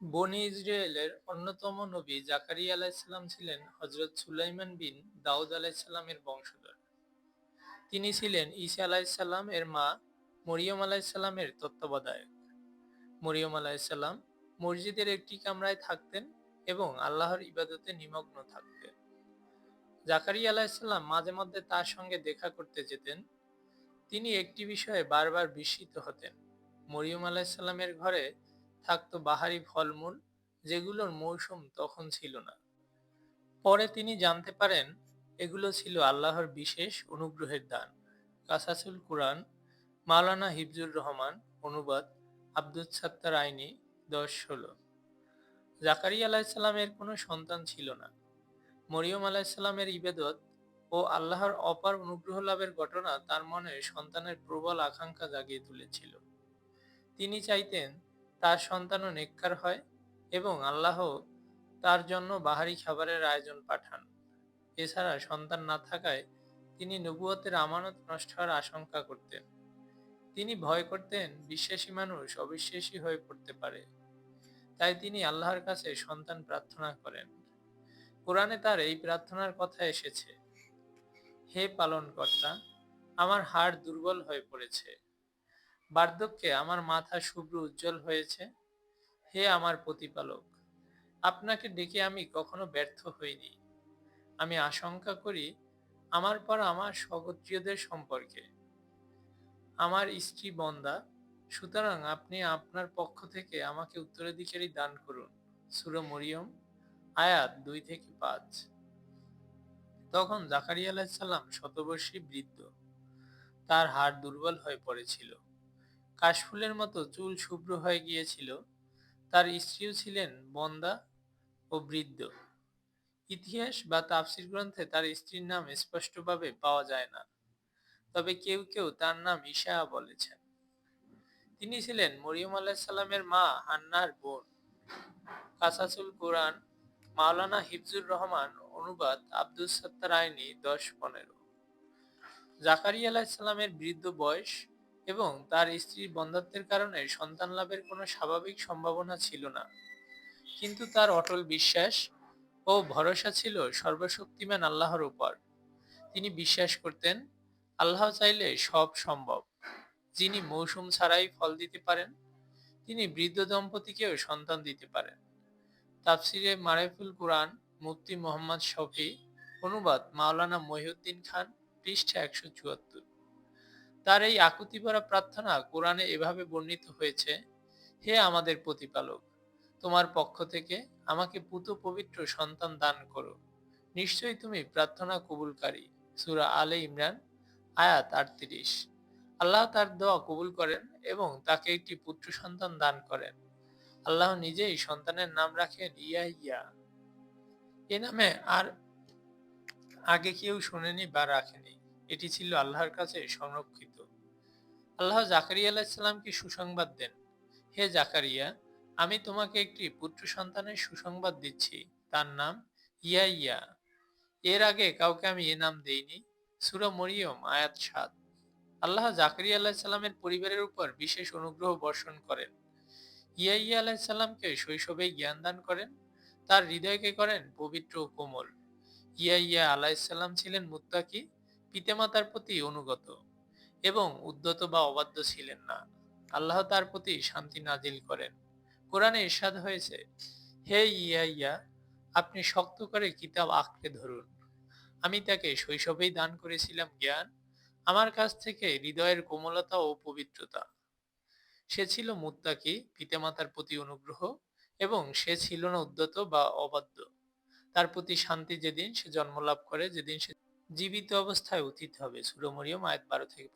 বনী ইসরায়েলের অন্যতম নবী জাকারিয়া আলাইসাল্লাম ছিলেন হজরত সুলাইমান বিন দাউদ আলাইসাল্লামের বংশধর। তিনি ছিলেন ঈসা আলাইসাল্লাম এর মা, মরিয়ম আলাইসাল্লামের তত্ত্বাবধায়ক। মরিয়ম আলাইসাল্লাম মসজিদের একটি কামরায় থাকতেন এবং আল্লাহর ইবাদতে নিমগ্ন থাকতেন। জাকারিয়া আলাইসাল্লাম মাঝে মধ্যে তার সঙ্গে দেখা করতে যেতেন। তিনি একটি বিষয়ে বারবার বিস্মিত হতেন। মরিয়ম আলাইসাল্লামের ঘরে থাকতো বাহারি ফলমূল যেগুলোর মৌসুম তখন ছিল না। পরে তিনি জানতে পারেন, এগুলো ছিল আল্লাহর বিশেষ অনুগ্রহের দান। কাসাসুল কুরআন, মাওলানা হিফজুর রহমান, অনুবাদ, আব্দুল সাত্তার আইনি, দশ ষোলো। জাকারিয়া আলাইসাল্লামের কোনো সন্তান ছিল না। মরিয়ম আলাইসাল্লামের ইবেদত ও আল্লাহর অপার অনুগ্রহ লাভের ঘটনা তার মনে সন্তানের প্রবল আকাঙ্ক্ষা জাগিয়ে তুলেছিল। তিনি চাইতেন তার সন্তানও নেককার হয় এবং আল্লাহ তার জন্য বাহারি খাবারের আয়োজন পাঠান। এছাড়া সন্তান না থাকায় তিনি নবুয়তের আমানত নষ্ট হওয়ার আশঙ্কা করতেন। তিনি ভয় করতেন বিশ্বাসী মানুষ অবিশ্বাসী হয়ে পড়তে পারে। তাই তিনি আল্লাহর কাছে সন্তান প্রার্থনা করেন। কোরআনে তার এই প্রার্থনার কথা এসেছে, হে পালনকর্তা, আমার হাড় দুর্বল হয়ে পড়েছে। বার্ধক্যে আমার মাথা শুভ্র উজ্জ্বল হয়েছে। হে আমার প্রতিপালক, আপনাকে ডেকে আমি কখনো ব্যর্থ হইনি। আমি আশঙ্কা করি আমার পর আমার স্বগোত্রীয়দের সম্পর্কে। আমার স্ত্রী বন্দা, সুতরাং আপনি আপনার পক্ষ থেকে আমাকে উত্তরাধিকারী দান করুন। সুর মরিয়ম, আয়াত দুই থেকে পাঁচ। তখন জাকারিয়া আলাহিসাল্লাম শতবর্ষী বৃদ্ধ, তার হাড় দুর্বল হয়ে পড়েছিল। কাশফুলের মতো চুল শুভ্র হয়ে গিয়েছিল। তার স্ত্রীও ছিলেন বন্দা ও বৃদ্ধ। ইতিহাস বা তাফসির গ্রন্থে তার স্ত্রীর নাম স্পষ্টভাবে পাওয়া যায় না। তবে কেউ কেউ তার নাম ঈশা বলেছেন। তিনি ছিলেন মরিয়ম আলাহিসাল্লামের মা হান্নার বোন। কাসাসুল কোরআন, মাওলানা হিফজুর রহমান, অনুবাদ আব্দুল সত্তার আইনি দশ পনেরো। জাকারিয়া আলাহিসাল্লামের বৃদ্ধ বয়স এবং তার স্ত্রীর বন্ধাত্বের কারণে সন্তান লাভের কোনো স্বাভাবিক সম্ভাবনা ছিল না। কিন্তু তার অটল বিশ্বাস ও ভরসা ছিল সর্বশক্তিমান আল্লাহর উপর। তিনি বিশ্বাস করতেন, আল্লাহ চাইলে সব সম্ভব। যিনি মৌসুম ছাড়াই ফল দিতে পারেন, তিনি বৃদ্ধ দম্পতিকেও সন্তান দিতে পারেন। তাফসিরে মারেফুল কোরআন, মুফতি মোহাম্মদ শফি, অনুবাদ মাওলানা মহিউদ্দিন খান, পৃষ্ঠা একশো চুয়াত্তর। তার এই আকুতি ভরা প্রার্থনা কোরআনে এভাবে বর্ণিত হয়েছে, হে আমাদের প্রতিপালক, তোমার পক্ষ থেকে আমাকে পুত পবিত্র সন্তান দান করো। নিশ্চয়ই তুমি প্রার্থনা কবুলকারী। সুরা আলে ইমরান, আয়াত আটত্রিশ। আল্লাহ তার দোয়া কবুল করেন এবং তাকে একটি পুত্র সন্তান দান করেন। আল্লাহ নিজেই সন্তানের নাম রাখেন ইয়া ইয়া এ নামে আর আগে কেউ শোনেনি বা রাখেনি। এটি ছিল আল্লাহর কাছে সংরক্ষিত। আল্লাহ জাকারিয়া আলাহিসাল্লামকে সুসংবাদ দেন। হে জাকারিয়া, আমি তোমাকে একটি পুত্র সন্তানের সুসংবাদ দিচ্ছি। তার নাম ইয়া ইয়া এর আগে কাউকে আমি এ নাম দেইনি। সুরা মরিয়ম, আয়াত সাত। আল্লাহ জাকারিয়া আলাহিসাল্লামের পরিবারের উপর বিশেষ অনুগ্রহ বর্ষণ করেন। ইয়া ইয়া আলাহিসাল্লামকে শৈশবেই জ্ঞান দান করেন। তার হৃদয়কে করেন পবিত্র ও কোমল। ইয়া ইয়া আলাহিসাল্লাম ছিলেন মুত্তাকি। পিতামাতার প্রতি অনুগত এবং উদ্যত বা অবাধ্য ছিলেন না। আল্লাহ তার প্রতি শান্তি নাজিল করেন। কোরআনে ইরশাদ হয়েছে, হে ইয়া ইয়া আপনি শক্ত করে কিতাব আঁকড়ে ধরুন। আমি তাকে শৈশবেই দান করেছিলাম জ্ঞান, আমার কাছ থেকে হৃদয়ের কোমলতা ও পবিত্রতা। সে ছিল মুত্তাকি, পিতামাতার প্রতি অনুগ্রহ এবং সে ছিল না উদ্যত বা অবাধ্য। তার প্রতি শান্তি যেদিন সে জন্মলাভ করে, যেদিন সে জীবিত অবস্থায় উচিত হবে। সুরমরিয়ম আয়াত বারো থেকে